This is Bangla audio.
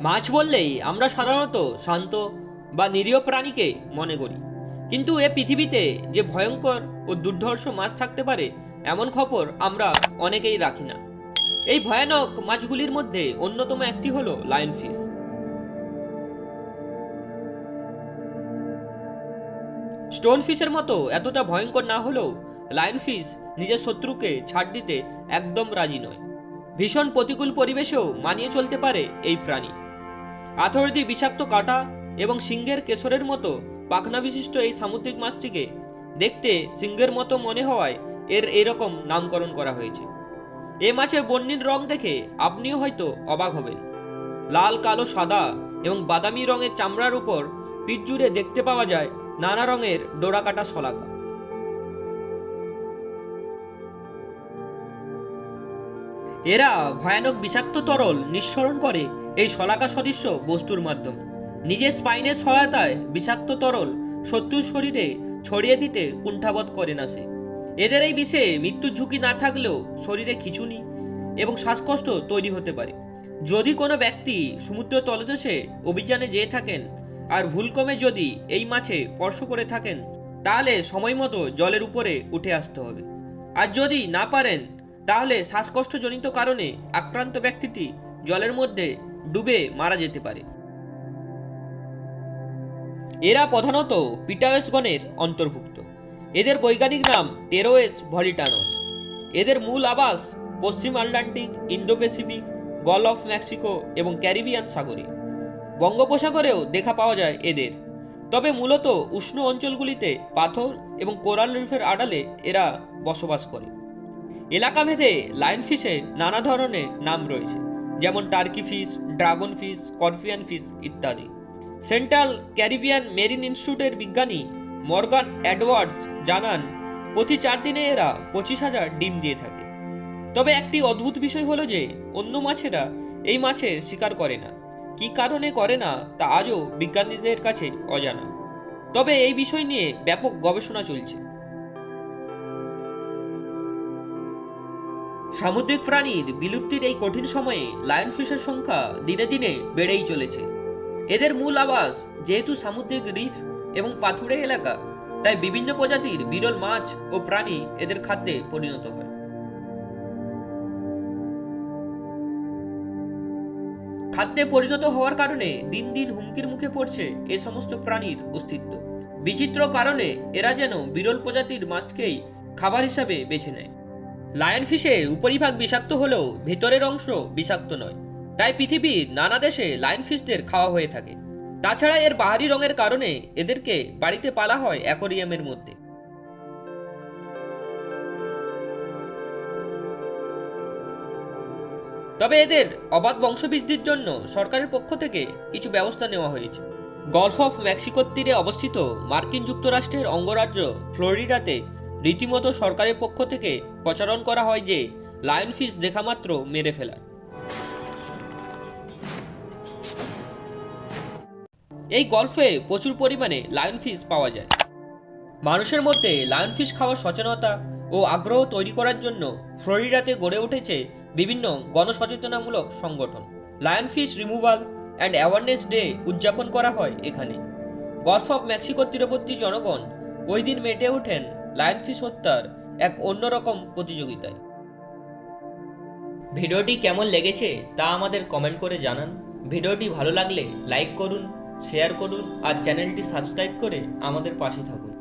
মাছ বললেই আমরা সাধারণত শান্ত বা নিরীহ প্রাণীকে মনে করি। কিন্তু এ পৃথিবীতে যে ভয়ঙ্কর ও দুর্ধর্ষ মাছ থাকতে পারে, এমন খবর আমরা অনেকেই রাখি না। এই ভয়ানক মাছগুলির মধ্যে অন্যতম একটি হলো লায়ন ফিশ স্টোন ফিশের মতো এতটা ভয়ঙ্কর না হলেও লায়ন ফিশ নিজের শত্রুকে ছাড় দিতে একদম রাজি নয়। ভীষণ প্রতিকূল পরিবেশেও মানিয়ে চলতে পারে এই প্রাণী। আথরদি বিষাক্ত কাঁটা এবং সিংহের কেশরের মতো পাখনা বিশিষ্ট এই সামুদ্রিক মাছটিকে দেখতে সিংহের মতো মনে হওয়ায় এর এরকম নামকরণ করা হয়েছে। এ মাছের বর্ণিল রং দেখে আপনিও হয়তো অবাক হবেন। লাল, কালো, সাদা এবং বাদামি রঙের চামড়ার উপর পিঠ জুড়ে দেখতে পাওয়া যায় নানা রঙের ডোরাকাটা শলাকা। এরা ভয়ানক বিষাক্ত তরল নিঃসরণ করে এই শলাকা সদৃশ্য বস্তুর মাধ্যমে। নিজের স্পাইনের সহায়তায় বিষাক্ত তরল শত্রুর শরীরে ছড়িয়ে দিতে কুণ্ঠাবোধ করে না সে। এদের এই বিষে মৃত্যুর ঝুঁকি না থাকলেও শরীরে খিচুনি এবং শ্বাসকষ্ট তৈরি হতে পারে। যদি কোনো ব্যক্তি সমুদ্র তলদেশে অভিযানে যেয়ে থাকেন আর ভুলক্রমে যদি এই মাছে স্পর্শ করে থাকেন, তাহলে সময় মতো জলের উপরে উঠে আসতে হবে। আর যদি না পারেন তাহলে শ্বাসকষ্টজনিত কারণে আক্রান্ত ব্যক্তিটি জলের মধ্যে ডুবে মারা যেতে পারে। এরা প্রধানত পিটাওয়েস গণের অন্তর্ভুক্ত। এদের বৈজ্ঞানিক নাম টেরোয়েস ভলিটানোস। এদের মূল আবাস পশ্চিম Atlantic Indo Pacific Gulf of Mexico এবং ক্যারিবিয়ান সাগরে। বঙ্গোপসাগরেও দেখা পাওয়া যায় এদের। তবে মূলত উষ্ণ অঞ্চলগুলিতে পাথর এবং কোরাল রিফের আড়ালে এরা বসবাস করে। এলাকা ভেদে লায়ন ফিশের নানা ধরনের নাম রয়েছে, যেমন turkey fish dragon fish scorpion fish ইত্যাদি। সেন্ট্রাল ক্যারিবিয়ান মেরিন ইনস্টিটিউটের বিজ্ঞানী মর্গান অ্যাডওয়ার্ডস জানান, প্রতি চার দিনে এরা পঁচিশ হাজার ডিম দিয়ে থাকে। তবে একটি অদ্ভুত বিষয় হলো যে, অন্য মাছেরা এই মাছের শিকার করে না। কি কারণে করে না, তা আজও বিজ্ঞানীদের কাছে অজানা। তবে এই বিষয় নিয়ে ব্যাপক গবেষণা চলছে। সামুদ্রিক প্রাণীর বিলুপ্তির এই কঠিন সময়ে লায়ন ফিশের সংখ্যা দিনে দিনে বেড়েই চলেছে। এদের মূল আবাস যেহেতু সামুদ্রিক রিফ এবং পাথুরে এলাকা, তাই বিভিন্ন প্রজাতির বিরল মাছ ও প্রাণী এদের খাদ্যে পরিণত হয়। খাদ্যে পরিণত হওয়ার কারণে দিন দিন হুমকির মুখে পড়ছে এ সমস্ত প্রাণীর অস্তিত্ব। বিচিত্র কারণে এরা যেন বিরল প্রজাতির মাছকেই খাবার হিসাবে বেছে নেয়। লায়ন ফিশের উপরিভাগ বিষাক্ত হলেও ভেতরের অংশ বিষাক্ত নয়। তাই পৃথিবীর নানা দেশে লায়ন ফিশদের খাওয়া হয়ে থাকে। তাছাড়া এর বাহারি রঙের কারণে এদেরকে বাড়িতে পালা হয় অ্যাকোরিয়ামের মধ্যে। তবে এদের অবাধ বংশবৃদ্ধির জন্য সরকারের পক্ষ থেকে কিছু ব্যবস্থা নেওয়া হয়েছে। গলফ অফ মেক্সিকোর তীরে অবস্থিত মার্কিন যুক্তরাষ্ট্রের অঙ্গরাজ্য ফ্লোরিডাতে রীতিমতো সরকারের পক্ষ থেকে প্রচারণ করা হয় যে লায়ন ফিস দেখা মাত্র মেরে ফেলার। এই গল্ফে প্রচুর পরিমাণে লায়ন ফিশ পাওয়া যায়। মানুষের মধ্যে লায়ন ফিশ খাওয়ার সচেতনতা ও আগ্রহ তৈরি করার জন্য ফ্লোরিডাতে গড়ে উঠেছে বিভিন্ন গণসচেতনামূলক সংগঠন। Lion fish removal and awareness day উদযাপন করা হয় এখানে। গলফ অফ মেক্সিকোর তীরবর্তী জনগণ ওই দিন মেটে ওঠেন লায়ন ফিশ হত্যার এক অন্যরকম প্রতিযোগিতায়। ভিডিওটি কেমন লেগেছে তা আমাদের কমেন্ট করে জানান। ভিডিওটি ভালো লাগলে লাইক করুন শেয়ার করুন আর চ্যানেলটি সাবস্ক্রাইব করে আমাদের পাশে থাকুন।